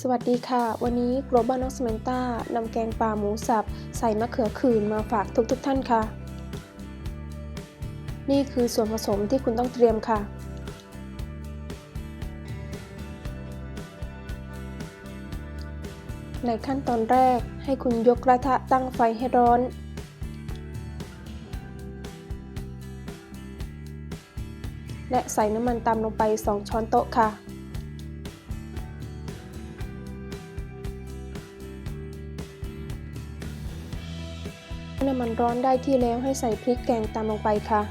สวัสดีค่ะ วันนี้ Global n o x m e n t a นำแกงป่าหมูสับ ใส่มะเขือคืนมาฝากทุกๆทท่านค่ะ นี่คือส่วนผสมที่คุณต้องเตรียมค่ะ ในขั้นตอนแรกให้คุณยกกระทะตั้งไฟให้ร้อนและใส่น้ำมันตามลงไป 2 ช้อนโต๊ะค่ะ น้ำมันร้อนได้ที่แล้วให้ใส่พริกแกงตามลงไปค่ะ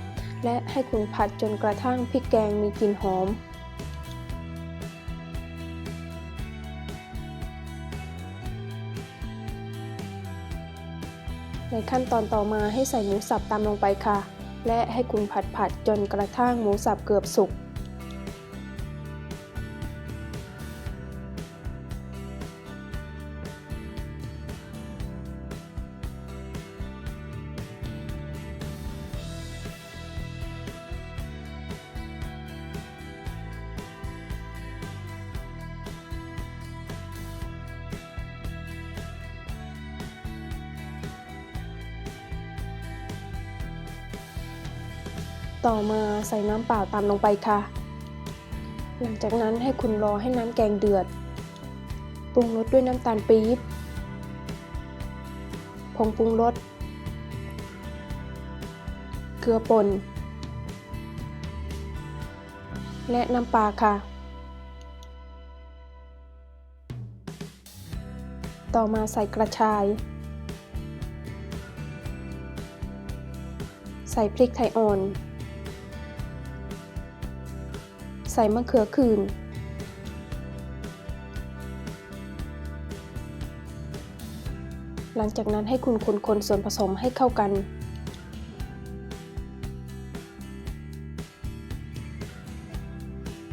และให้คุณผัดจนกระทั่งพริกแกงมีกลิ่นหอม ในขั้นตอนต่อมาให้ใส่หมูสับตามลงไปค่ะ และให้คุณผัดผัดจนกระทั่งหมูสับเกือบสุก ต่อมาใส่น้ำเปล่าตามลงไปค่ะ หลังจากนั้นให้คุณรอให้น้ำแกงเดือด ปรุงรสด้วยน้ำตาลปี๊บ ผงปรุงรส เกลือป่น และน้ำปลาค่ะ ต่อมาใส่กระชาย ใส่พริกไทยอ่อน ใส่มะเขือคืน หลังจากนั้นให้คุณคนๆส่วนผสมให้เข้ากัน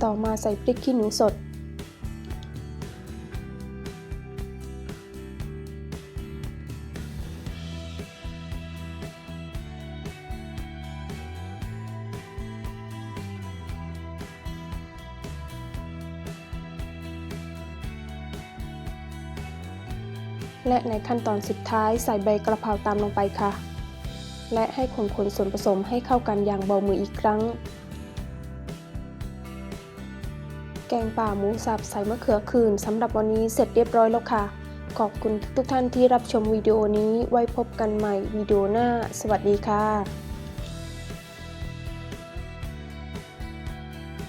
ต่อมาใส่พริกขี้หนูสด และในขั้นตอนสุดท้ายใส่ใบกระเพราตามลงไปค่ะ และให้คนคนส่วนผสมให้เข้ากันอย่างเบามืออีกครั้ง แกงป่าหมูสับใส่มะเขือคืนสำหรับวันนี้เสร็จเรียบร้อยแล้วค่ะ ขอบคุณทุกท่านที่รับชมวิดีโอนี้ไว้พบกันใหม่วิดีโอหน้า สวัสดีค่ะ